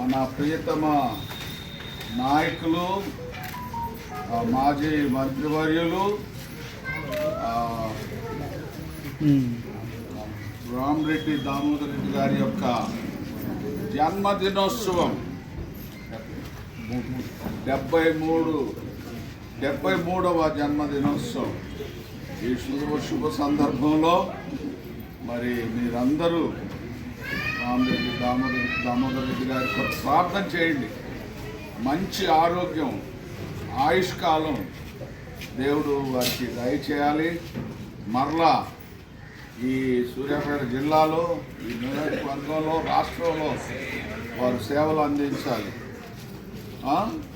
మన ప్రియతమ నాయకులు మాజీ మంత్రివర్యులు రామరెడ్డి దామోదర్ రెడ్డి గారి యొక్క జన్మదినోత్సవం డెబ్బై మూడు డెబ్బై మూడవ జన్మదినోత్సవం. ఈ శుభ శుభ సందర్భంలో మరి మీరందరూ రామరెడ్డి దామోదర్ దామోదర్ రెడ్డి గారి కొరకు ప్రార్థన చేయండి. మంచి ఆరోగ్యం ఆయుష్కాలం దేవుడు వారికి దయచేయాలి. మరలా ఈ సూర్యాపేట జిల్లాలో ఈ నియోజకవర్గంలో రాష్ట్రంలో వారు సేవలు అందించాలి.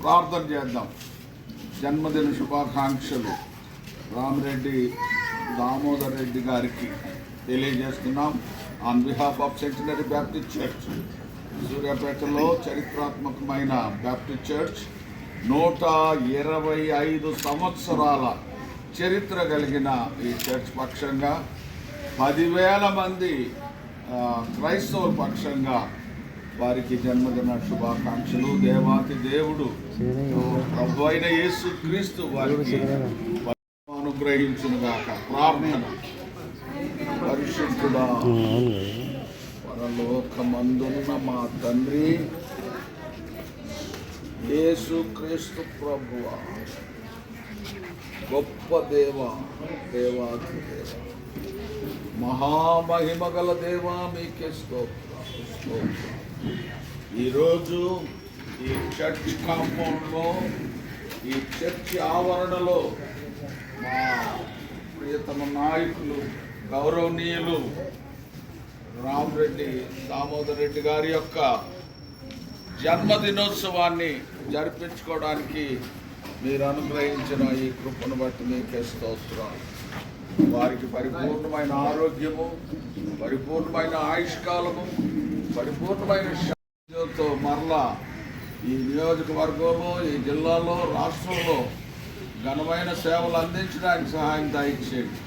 ప్రార్థన చేద్దాం. జన్మదిన శుభాకాంక్షలు రామరెడ్డి దామోదర్ రెడ్డి గారికి తెలియజేస్తున్నాం. On behalf of centenary baptist church సూర్యాపేటలో చరిత్రాత్మకమైన బ్యాప్టిస్ట్ చర్చ్ నూట ఇరవై ఐదు సంవత్సరాల చరిత్ర కలిగిన ఈ చర్చ్ పక్షంగా పదివేల మంది క్రైస్తవుల పక్షంగా వారికి జన్మదిన శుభాకాంక్షలు. దేవాతి దేవుడు ప్రభు అయిన యేసు క్రీస్తు వారికి అనుగ్రహించునుగాక. ప్రార్థన. పరిశుద్ధుడా. పరలోకమందున్న మా తండ్రి యేసు క్రీస్తు ప్రభువ. గొప్ప దేవ దేవాది దేవ. మహామహిమ గల దేవ మీకే స్తోత్రం స్తోత్రం. ఈరోజు ఈ చర్చ్ కాంపౌండ్లో ఈ చర్చ్ ఆవరణలో మా ప్రియతమ నాయకులు గౌరవనీయులు రామరెడ్డి దామోదర్ రెడ్డి గారి యొక్క జన్మదినోత్సవాన్ని జరిపించుకోవడానికి మీరు అనుగ్రహించిన ఈ కృపను బట్టి మీకే స్తోత్రం. వారికి పరిపూర్ణమైన ఆరోగ్యము పరిపూర్ణమైన ఆయుష్కాలము పరిపూర్ణమైన శాంతితో మరలా ఈ నియోజకవర్గంలో ఈ జిల్లాలో రాష్ట్రంలో ఘనమైన సేవలు అందించడానికి సహాయం దయచేయండి.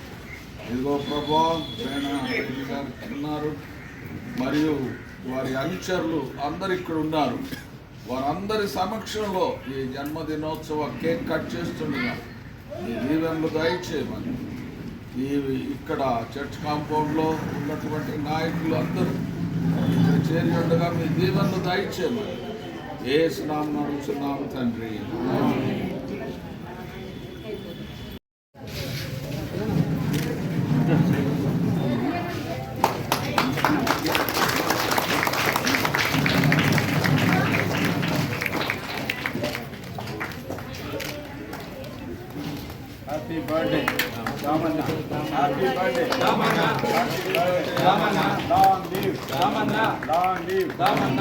ఇదిగో ప్రభా ఉన్నారు. మరియు వారి అనుచరులు అందరు ఇక్కడ ఉన్నారు. వారందరి సమక్షంలో ఈ జన్మదినోత్సవ కేక్ కట్ చేస్తుండగా ఈ దీవెనలు దయచేయమని. ఈ ఇక్కడ చర్చ్ కాంపౌండ్లో ఉన్నటువంటి నాయకులు అందరూ ఇక్కడ చేరి ఉండగా మీ దీవెనలు దయచేయమని. ఏ స్నామం అడుగుతున్నాము తండ్రి. Ramanna happy birthday Ramanna happy birthday Ramanna long live Ramanna long live Ramanna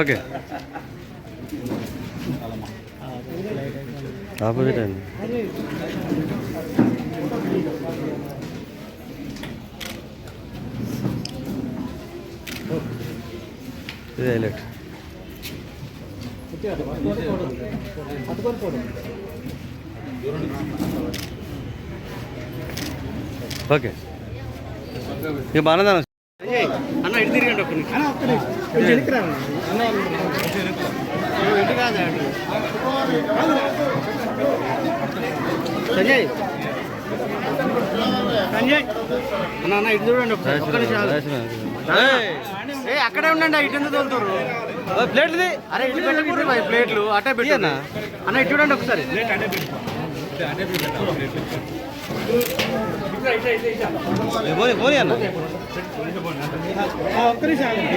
okay opposite అండి ఇది హైలైట్ ఓకే. ఇక బాగానే అన్న ఇటు తిరిగండి ఒక్క నిమిషం. ఇటు కాదు. సంజయ్. సంజయ్. అన్న అన్న ఇటు చూడండి ఒక్క నిమిషం అక్కడే ఉండండి ఇటు ఎందుకు తోలుతారు? ప్లేట్ది అరే ఇటు పెట్టండి ఇటు పోయి ప్లేట్లు అటే పెట్టి. అన్న. ఇటు చూడండి ఒకసారి. పోనీ అన్న.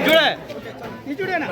చూడే. చూడేనా?